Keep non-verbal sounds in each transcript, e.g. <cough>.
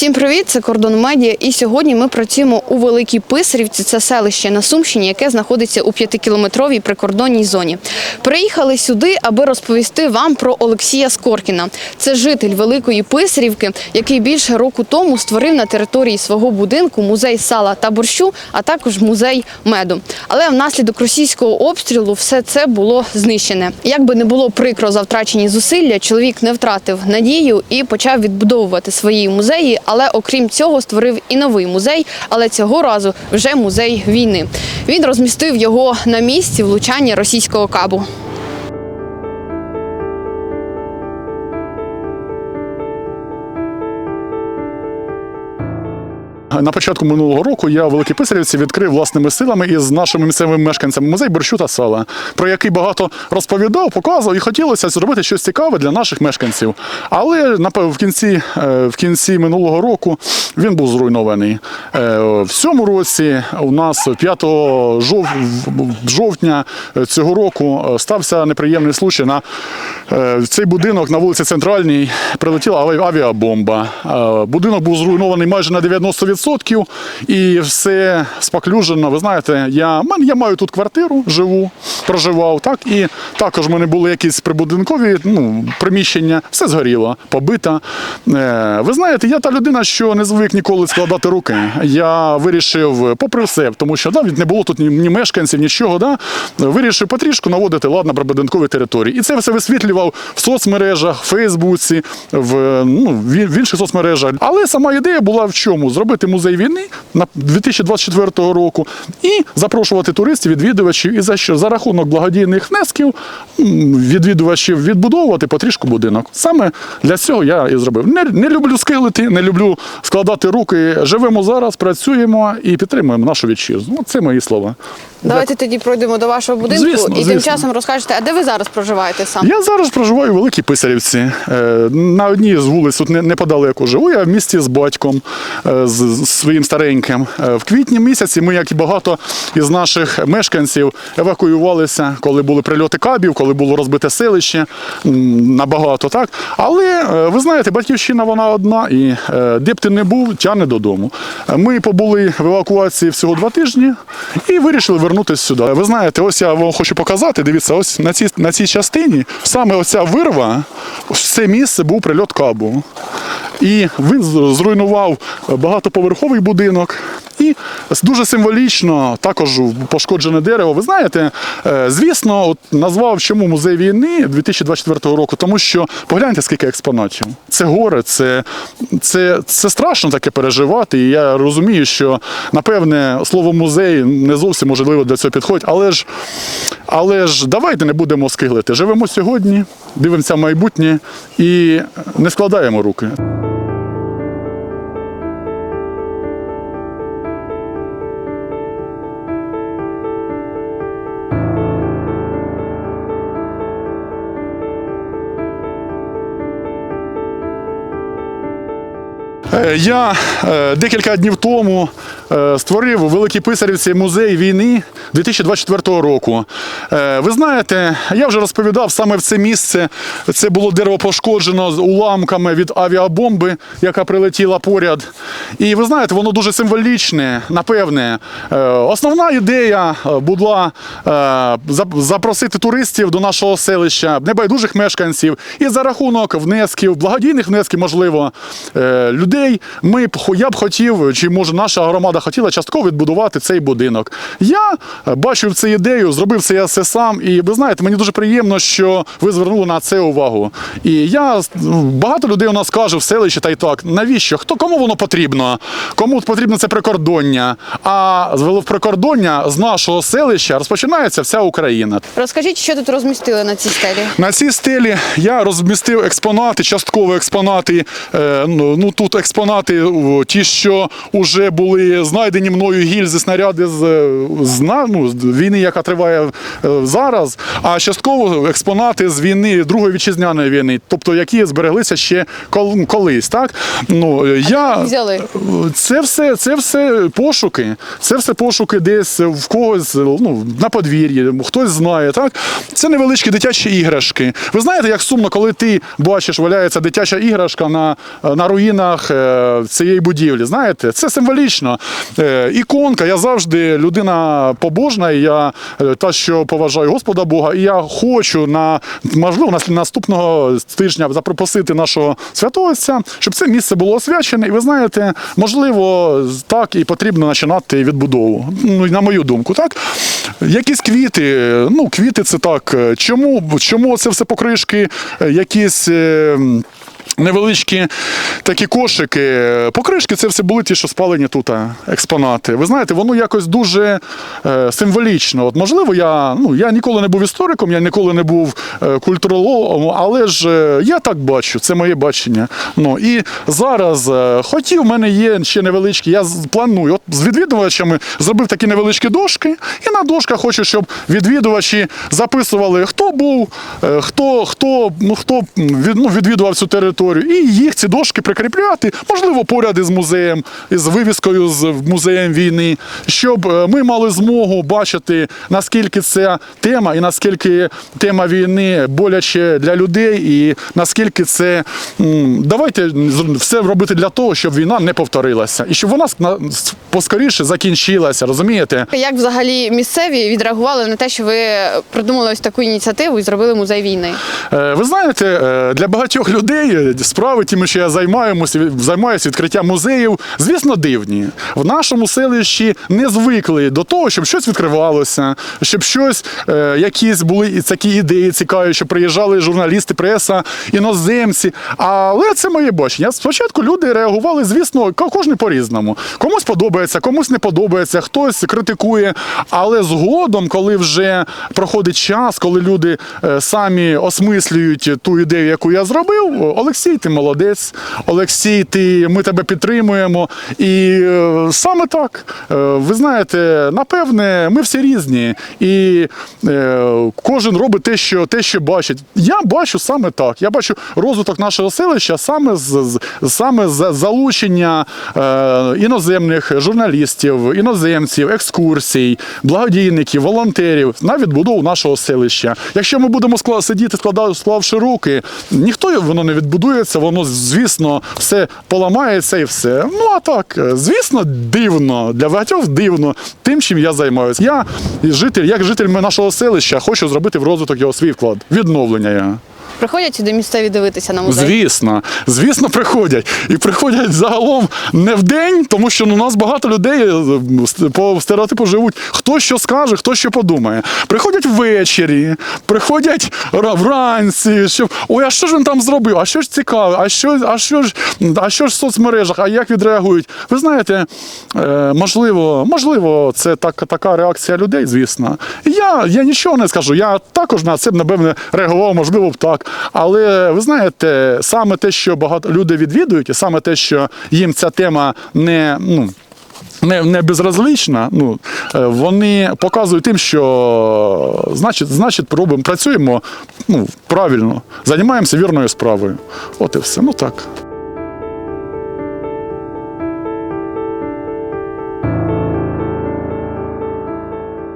Всім привіт! Це Кордон Медіа. І сьогодні ми працюємо у Великій Писарівці. Це селище на Сумщині, яке знаходиться у п'ятикілометровій прикордонній зоні. Приїхали сюди, аби розповісти вам про Олексія Скоркіна. Це житель Великої Писарівки, який більше року тому створив на території свого будинку музей сала та борщу, а також музей меду. Але внаслідок російського обстрілу все це було знищене. Як би не було прикро за втрачені зусилля, чоловік не втратив надію і почав відбудовувати свої музеї. Але окрім цього, створив і новий музей, але цього разу вже музей війни. Він розмістив його на місці влучання російського кабу. На початку минулого року я в Великій Писарівці відкрив власними силами із нашими місцевими мешканцями музей борщу та сала, про який багато розповідав, показував, і хотілося зробити щось цікаве для наших мешканців. Але в кінці, е, в кінці минулого року він був зруйнований. Е, В цьому році у нас 5 жов... жовтня цього року е, стався неприємний случай на цей будинок на вулиці Центральній прилетіла авіабомба. Будинок був зруйнований майже на 90%, і все споклюжено. Ви знаєте, я, я маю тут квартиру, живу, проживав, так, і також в мене були якісь прибудинкові ну, приміщення, все згоріло, побито. Е, Ви знаєте, я та людина, що не звик ніколи складати руки. Я вирішив, попри все, тому що да, не було тут ні, мешканців, нічого, да, вирішив потрішку наводити лад на прибудинковій території. І це все висвітлював в соцмережах, в Фейсбуці, в, ну, в інших соцмережах. Але сама ідея була в чому? Зробити музей війни на 2024 року і запрошувати туристів, відвідувачів, і за що за рахунок благодійних внесків відвідувачів відбудовувати потрішку будинок. Саме для цього я і зробив. Не, не люблю скилити, не люблю складати руки. Живемо зараз, працюємо і підтримуємо нашу вітчизну. Ну, Це мої слова. Давайте тоді пройдемо до вашого будинку Звісно, і тим часом розкажете, а де ви зараз проживаєте сам? Я зараз проживаю у Великій Писарівці. Е, На одній з вулиць тут неподалеку живу. Я в місті з батьком, е, з своїм стареньким. Е, В квітні місяці ми, як і багато із наших мешканців, евакуювалися, коли були прильоти кабів, коли було розбите селище. Набагато так. Але е, ви знаєте, батьківщина вона одна, і де б ти не був, тягне додому. Ми побули в евакуації всього два тижні і вирішили вернутися сюди. Ви знаєте, ось я вам хочу показати. Дивіться, ось на цій, на цій частині саме оця вирва, це місце був прильот кабу. І він зруйнував багатоповерховий будинок. Дуже символічно також пошкоджене дерево. Ви знаєте, е, звісно, от назвав чому музей війни 2024 року, тому що погляньте, скільки експонатів. Це горе, це, це, це страшно таке переживати. І я розумію, що напевне слово музей не зовсім можливо для цього підходить, але ж, але ж давайте не будемо скиглити. Живемо сьогодні, дивимося в майбутнє і не складаємо руки. Я е, декілька днів тому е, створив у Великій Писарівці музей війни 2024 року. Е, Ви знаєте, я вже розповідав саме в це місце. Це було дерево пошкоджено з уламками від авіабомби, яка прилетіла поряд. І ви знаєте, воно дуже символічне, напевне. Основна ідея була запросити туристів до нашого селища, небайдужих мешканців, і за рахунок внесків, благодійних внесків, можливо, людей. Ми я б хотів, чи може наша громада хотіла частково відбудувати цей будинок. Я е, бачив цю ідею, зробив це я все сам. І ви знаєте, мені дуже приємно, що ви звернули на це увагу. І я ну, багато людей у нас каже в селищі, та й так, навіщо? Хто кому воно потрібно? Кому потрібно це прикордоння? А з прикордоння з нашого селища розпочинається вся Україна. Розкажіть, що тут розмістили на цій стелі? На цій стелі я розмістив експонати, частково експонати. е, Ну ну, тут експонати, о, ті, що вже були знайдені мною гільзи, снаряди з, е, з, ну, війни, яка триває е, зараз. А частково експонати з війни Другої вітчизняної війни, тобто які збереглися ще колись. Так ну е, я взяли? Це все, це все пошуки. Це все пошуки десь в когось ну, на подвір'ї, хтось знає. Так? Це невеличкі дитячі іграшки. Ви знаєте, як сумно, коли ти бачиш, валяється дитяча іграшка на, на руїнах е, цієї будівлі. Знаєте, це символічно. Е, іконка, я завжди людина побожна, і я е, та, що поважаю Господа Бога, і я хочу на можливо наступного тижня запросити нашого святого щоб це місце було освячене. І ви знаєте, можливо, так і потрібно починати відбудову. Ну, на мою думку, так. Якісь квіти, ну, квіти це так. Чому, чому це все покришки, е, якісь. Е, Невеличкі такі кошики. Покришки це все були ті, що спалені тут експонати. Ви знаєте, воно якось дуже е, символічно. От, можливо, я, ну, я ніколи не був істориком, я ніколи не був е, культурологом, але ж е, я так бачу, це моє бачення. Ну, і зараз е, хотів, в мене є ще невеличкі, я планую. От з відвідувачами зробив такі невеличкі дошки, і на дошках хочу, щоб відвідувачі записували, хто був, е, хто, хто, ну, хто від, ну, відвідував цю територію, і їх ці дошки прикріпляти, можливо, поряд із музеєм, із вивіскою з музеєм війни, щоб е, ми мали змогу бачити, наскільки ця тема і наскільки тема війни боляче для людей, і наскільки це давайте все робити для того, щоб війна не повторилася, і щоб вона поскоріше закінчилася, розумієте? Як взагалі місцеві відреагували на те, що ви придумали ось таку ініціативу і зробили музей війни? Е, Ви знаєте, е, для багатьох людей е, справи, тими, що я займаюся, займаюся відкриттям музеїв, звісно, дивні. В нашому селищі не звикли до того, щоб щось відкривалося, щоб щось, е, якісь були такі ідеї цікаві, що приїжджали журналісти, преса, іноземці. Але це моє бачення. Спочатку люди реагували, звісно, ко- кожен по-різному. Комусь подобається, комусь не подобається, хтось критикує. Але згодом, коли вже проходить час, коли люди е, самі осмислюють ту ідею, яку я зробив, Олексій, ти молодець, Олексій, ти, ми тебе підтримуємо. І е, саме так, е, ви знаєте, напевне, ми всі різні, і е, кожен робить те, що, те, що бачить. Я бачу саме так. Я бачу розвиток нашого селища саме з, саме з залучення іноземних журналістів, іноземців, екскурсій, благодійників, волонтерів на відбудову нашого селища. Якщо ми будемо сидіти, склавши руки, ніхто воно не відбудується, воно, звісно, все поламається і все. Ну а так, е, звісно, дивно для багатьох дивно тим, чим я займаюся. Я житель, як житель нашого селища, хочу зробити в розвиток його свій вклад, відновлення. Я. Приходять сюди місцеві дивитися на музей? Звісно, звісно, приходять. І приходять загалом не в день, тому що ну, у нас багато людей е, по стереотипу живуть. Хто що скаже, хто що подумає. Приходять ввечері, приходять вранці, щоб ой, а що ж він там зробив? А що ж цікаве? А що, а що ж, а що ж в соцмережах? А як відреагують? Ви знаєте, е, можливо, можливо, це так, така реакція людей, звісно. Я, я нічого не скажу. Я також на це напевне, реагував, можливо, б так. Але ви знаєте, саме те, що багато люди відвідують, і саме те, що їм ця тема не. ну, не, не безразлична, ну, е, вони показують тим, що значить, значить робимо, працюємо ну, правильно, займаємося вірною справою. От і все. Ну так.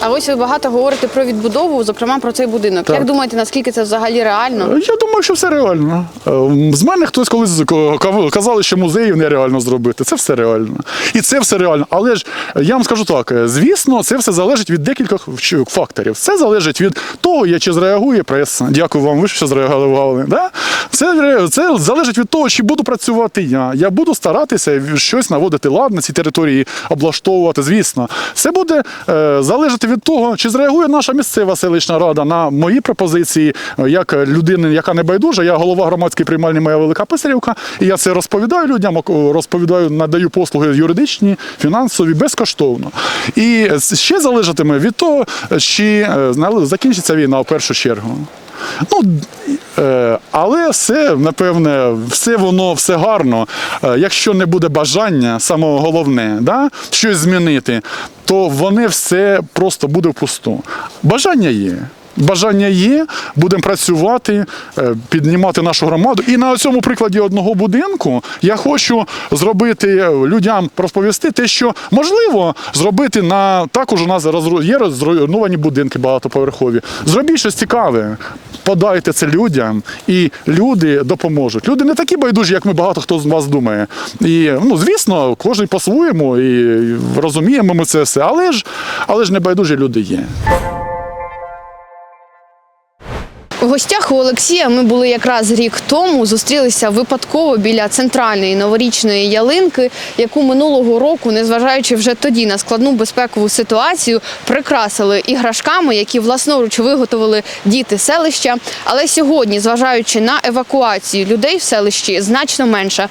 А ось ви багато говорите про відбудову, зокрема про цей будинок. Так. Як думаєте, наскільки це взагалі реально? Я думаю, що все реально. Е, З мене хтось колись ко- казали, що музеїв нереально зробити. Це все реально. І це все реально. Але ж е, я вам скажу так: е, звісно, це все залежить від декількох вч- факторів. Це залежить від того, я чи зреагує преса. Дякую вам, ви що зреагували. Да? Це, ре- це залежить від того, чи буду працювати я. Я буду старатися щось наводити лад на цій території, облаштовувати. Звісно, це буде е, залежати від того, чи зреагує наша місцева селищна рада на мої пропозиції, е, як людини, яка не байдужа. Я голова громадської приймальні моя велика Писарівка, і я це розповідаю людям, розповідаю, надаю послуги юридичні, фінансові, безкоштовно. І ще залежатиме від того, чи е, закінчиться війна в першу чергу. Ну, е, але все, напевне, все воно все гарно. Е, якщо не буде бажання, самого головне, да, щось змінити, то вони все просто буде впусту. Бажання є. Бажання є, будемо працювати, е, піднімати нашу громаду. І на цьому прикладі одного будинку я хочу зробити людям розповісти те, що можливо зробити на також у нас є розруйновані будинки багатоповерхові. Зробіть щось цікаве. Подайте це людям, і люди допоможуть. Люди не такі байдужі, як ми багато хто з вас думає. І ну, звісно, кожен по-своєму і розуміємо ми це все, але ж, але ж не байдужі люди є. У гостях у Олексія ми були якраз рік тому. Зустрілися випадково біля центральної новорічної ялинки, яку минулого року, незважаючи вже тоді на складну безпекову ситуацію, прикрасили іграшками, які власноруч виготовили діти селища. Але сьогодні, зважаючи на евакуацію людей в селищі, значно менше. Е,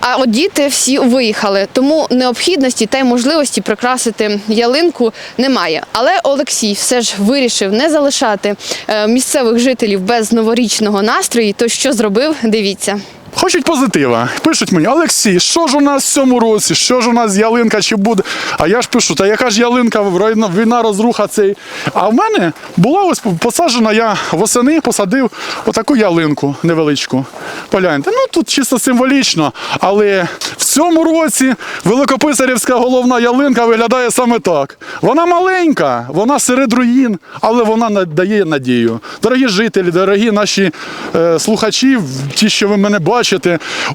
А от діти всі виїхали, тому необхідності та й можливості прикрасити ялинку немає. Але Олексій все ж вирішив не залишати е, місцевих жителів без новорічного настрою. То що зробив? Дивіться. Хочуть позитива. Пишуть мені, Олексій, що ж у нас в цьому році? Що ж у нас ялинка чи буде? А я ж пишу, та яка ж ялинка, війна, розруха цей. А в мене була ось посаджена, я восени посадив отаку ялинку невеличку. Погляньте, ну тут чисто символічно, але в цьому році Великописарівська головна ялинка виглядає саме так. Вона маленька, вона серед руїн, але вона надає надію. Дорогі жителі, дорогі наші е, слухачі, ті, що ви мене бачите,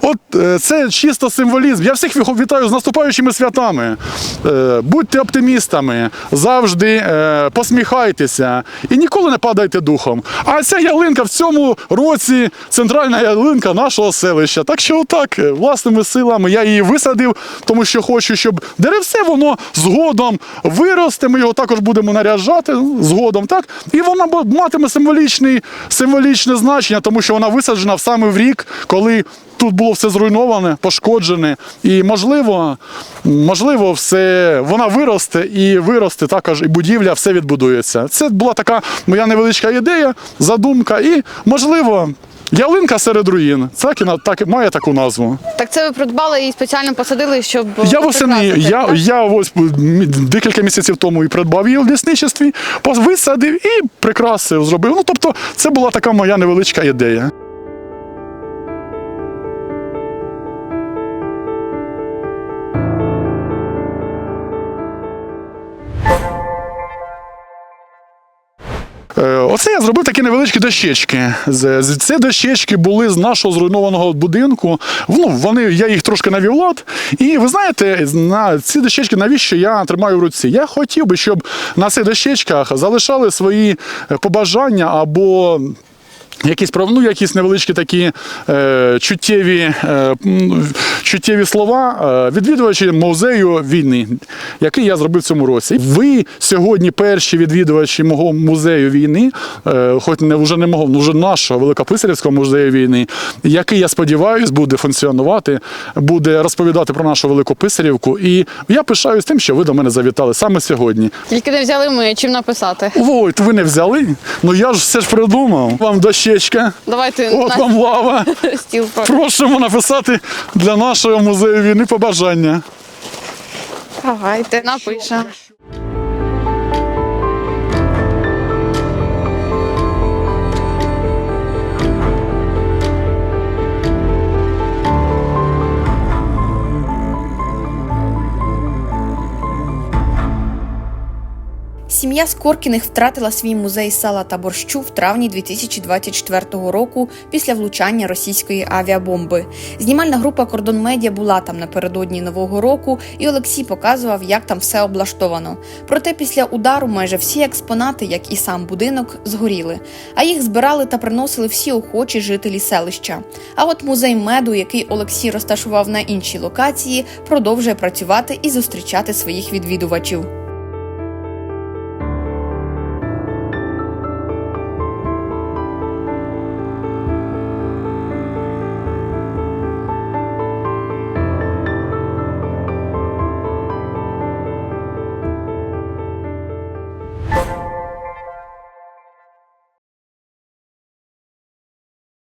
от е, це чисто символізм. Я всіх ві- вітаю з наступаючими святами. Е, будьте оптимістами, завжди е, посміхайтеся і ніколи не падайте духом. А ця ялинка в цьому році центральна ялинка нашого селища. Так що, отак, власними силами я її висадив, тому що хочу, щоб деревце воно згодом виросте. Ми його також будемо наряджати згодом, так? І вона матиме символічне значення, тому що вона висаджена саме в рік, коли. Тут було все зруйноване, пошкоджене, і можливо, можливо, все вона виросте і виросте також, і будівля, все відбудується. Це була така моя невеличка ідея, задумка, і можливо, ялинка серед руїн. Так і на- так має таку назву. Так це ви придбали і спеціально посадили, щоб Я восени, я, так? я ось декілька місяців тому і придбав її в лісничестві, висадив і прикрасив, зробив. Ну тобто, це була така моя невеличка ідея. Оце я зробив такі невеличкі дощечки. Ці дощечки були з нашого зруйнованого будинку. Ну, вони, я їх трошки навів лад. І ви знаєте, на ці дощечки, навіщо я тримаю в руці? Я хотів би, щоб на цих дощечках залишали свої е, побажання або. Якісь ну, якісь невеличкі такі е, чуттєві, е, чуттєві слова е, відвідувачі музею війни, який я зробив в цьому році. Ви сьогодні перші відвідувачі мого музею війни, е, хоч не вже не мого, ну вже нашого Великописарівського музею війни, який я сподіваюся буде функціонувати, буде розповідати про нашу Великописарівку. І я пишаюсь тим, що ви до мене завітали саме сьогодні. Тільки не взяли ми чим написати. Ой, ви не взяли? Ну я ж все ж придумав. Вам дощечка. Давайте От вам лава. <laughs> стіл. Просимо написати для нашого музею війни побажання. Давайте напишемо. Сім'я Скоркіних втратила свій музей сала та борщу в травні 2024 року після влучання російської авіабомби. Знімальна група Кордон Медіа була там напередодні нового року, і Олексій показував, як там все облаштовано. Проте після удару майже всі експонати, як і сам будинок, згоріли, а їх збирали та приносили всі охочі жителі селища. А от музей меду, який Олексій розташував на іншій локації, продовжує працювати і зустрічати своїх відвідувачів.